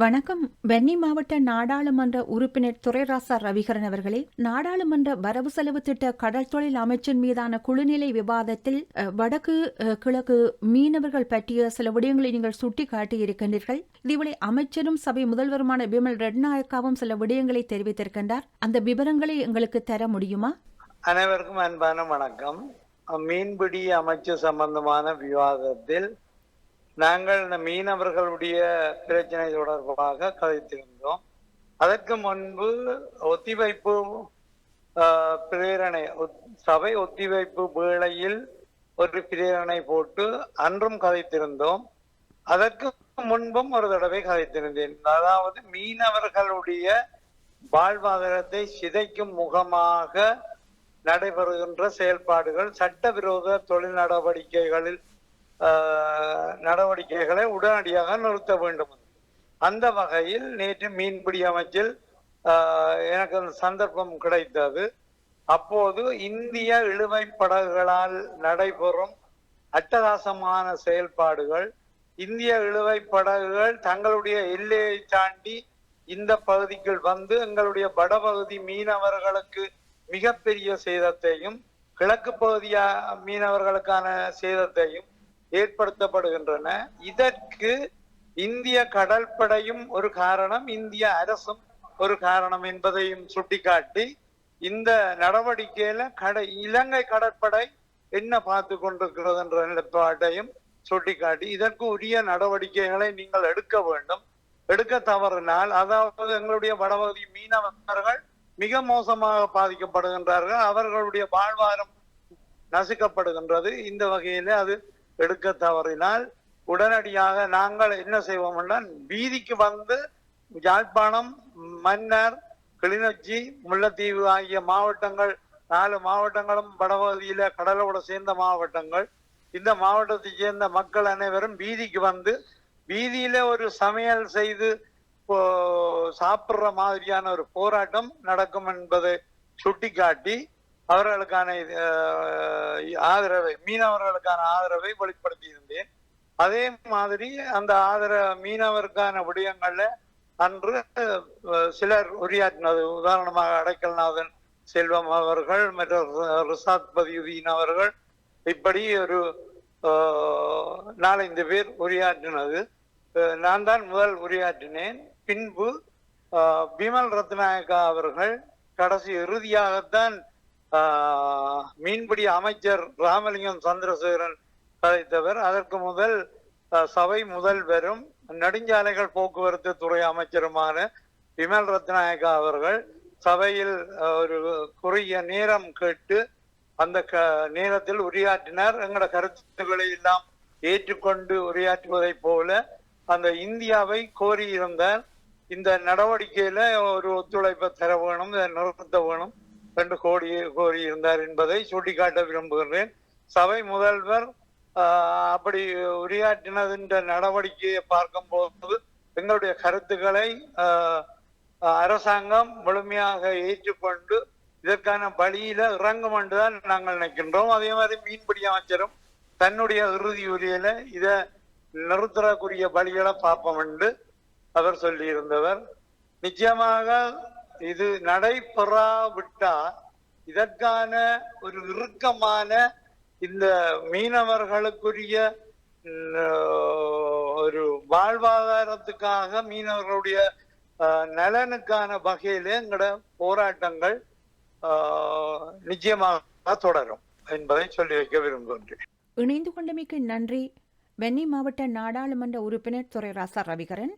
வணக்கம். வெண்ணி மாவட்ட நாடாளுமன்ற உறுப்பினர் துரைராசா ரவிகரன் அவர்களே நாடாளுமன்ற வரவு செலவு திட்ட கடல் தொழில் அமைச்சின் மீதான குழுநிலை விவாதத்தில் வடக்கு கிழக்கு மீனவர்கள் பற்றிய சில விடயங்களை நீங்கள் சுட்டிக்காட்டியிருக்கின்றீர்கள். இதுவரை அமைச்சரும் சபை முதல்வருமான விமல் ரெட்நாயக்காவும் சில விடயங்களை தெரிவித்திருக்கின்றார். அந்த விவரங்களை எங்களுக்கு தர முடியுமா? அனைவருக்கும் அன்பான வணக்கம். மீன்பிடி அமைச்சு சம்பந்தமான விவாதத்தில் நாங்கள் இந்த மீனவர்களுடைய பிரச்சனை தொடர்பாக கதைத்திருந்தோம். அதற்கு முன்பு ஒத்திவைப்பு ஆஹ், பிரேரணை சபை ஒத்திவைப்பு வேளையில் ஒரு பிரேரணை போட்டு அன்றும் கதைத்திருந்தோம். அதற்கு முன்பும் ஒரு தடவை கதைத்திருந்தேன். அதாவது மீனவர்களுடைய வாழ்வாதாரத்தை சிதைக்கும் முகமாக நடைபெறுகின்ற செயல்பாடுகள் சட்டவிரோத தொழில் நடவடிக்கைகளில் நடவடிக்கைகளை உடனடியாக நிறுத்த வேண்டும். அந்த வகையில் நேற்று மீன்பிடி அமைச்சில் ஆஹ், எனக்கு அந்த சந்தர்ப்பம் கிடைத்தது. அப்போது இந்திய இழுவை படகுகளால் நடைபெறும் அட்டகாசமான செயல்பாடுகள் இந்திய இழுவை படகுகள் தங்களுடைய எல்லையை தாண்டி இந்த பகுதிக்குள் வந்து எங்களுடைய வடபகுதி மீனவர்களுக்கு மிகப்பெரிய சேதத்தையும் கிழக்கு பகுதியா மீனவர்களுக்கான சேதத்தையும் ஏற்படுத்தப்படுகின்றன. இதற்கு இந்திய கடற்படையும் ஒரு காரணம் இந்திய அரசும் ஒரு காரணம் என்பதையும் சுட்டிக்காட்டி இந்த நடவடிக்கையில கட இலங்கை கடற்படை என்ன பார்த்து கொண்டிருக்கிறது என்ற நிலைப்பாட்டையும் சுட்டிக்காட்டி இதற்கு உரிய நடவடிக்கைகளை நீங்கள் எடுக்க வேண்டும். எடுக்க தவறினால் அதாவது எங்களுடைய வடபகுதி மீனவர்கள் மிக மோசமாக பாதிக்கப்படுகின்றார்கள். அவர்களுடைய வாழ்வாரம் நசுக்கப்படுகின்றது. இந்த வகையில அது எடுக்க தவறினால் உடனடியாக நாங்கள் என்ன செய்வோம் என்றால் வீதிக்கு வந்து யாழ்ப்பாணம் மன்னர் கிளிநொச்சி முல்லைத்தீவு ஆகிய மாவட்டங்கள் நாலு மாவட்டங்களும் வடபகுதியில கடலோட சேர்ந்த மாவட்டங்கள். இந்த மாவட்டத்தை சேர்ந்த மக்கள் அனைவரும் வீதிக்கு வந்து வீதியில ஒரு சமையல் செய்து சாப்பிட்ற சாப்பிடுற மாதிரியான ஒரு போராட்டம் நடக்கும் என்பதை சுட்டிக்காட்டி அவர்களுக்கான ஆதரவை மீனவர்களுக்கான ஆதரவை வெளிப்படுத்தி இருந்தேன் அதே மாதிரி அந்த ஆதரவு மீனவருக்கான விடயங்கள்ல அன்று சிலர் உரையாற்றினது. உதாரணமாக அடைக்கல்நாதன் செல்வம் அவர்கள் மற்றும் ரிசாத் பதியுதீன் அவர்கள் இப்படி ஒரு நாலஞ்சு பேர் உரையாற்றினது. நான் தான் முதல் உரையாற்றினேன். பின்பு பிமல் ரத்நாயக்கா அவர்கள் கடைசி இறுதியாகத்தான் மீன்பிடி அமைச்சர் ராமலிங்கம் சந்திரசேகரன் கதைத்தவர். அதற்கு முதல் சபை முதல்வரும் நெடுஞ்சாலைகள் போக்குவரத்து துறை அமைச்சருமான விமல் ரத்நாயகா அவர்கள் சபையில் ஒரு குறுகிய நேரம் கேட்டு அந்த க நேரத்தில் உரையாற்றினார். எங்களோட கருத்துக்களை எல்லாம் ஏற்றுக்கொண்டு உரையாற்றுவதைப் போல அந்த இந்தியாவை கோரியிருந்தார். இந்த நடவடிக்கையில ஒரு ஒத்துழைப்பை தர வேணும் இதை நிறுத்த வேணும். என்று கோடி கோரியிருந்தார் என்பதை சுட்டிக்காட்ட விரும்புகிறேன் சபை முதல்வர் ஆஹ், அப்படி உரையாற்றினதின்ற நடவடிக்கையை பார்க்கும்போது எங்களுடைய கருத்துக்களை ஆஹ், அரசாங்கம் முழுமையாக ஏற்றுக்கொண்டு இதற்கான வழியில இறங்கும் என்றுதான் நாங்கள் நினைக்கின்றோம். அதே மாதிரி மீன்பிடி அமைச்சரும் தன்னுடைய இறுதி உரையில இதை நிறுத்தக்கூடிய வழிகளை பார்ப்போம் என்று அவர் சொல்லியிருந்தவர். நிச்சயமாக இது நடைபெறாவிட்டா இதற்கான ஒரு இறுக்கமான இந்த மீனவர்களுக்குரிய ஒரு வாழ்வாதாரத்துக்காக மீனவர்களுடைய நலனுக்கான வகையில எங்களோட போராட்டங்கள் நிச்சயமாக தொடரும் என்பதை சொல்லி வைக்க விரும்புகின்றேன். இணைந்து கொண்டமைக்கு நன்றி. வெண்ணி மாவட்ட நாடாளுமன்ற உறுப்பினர் துறை ராசா ரவிகரன்.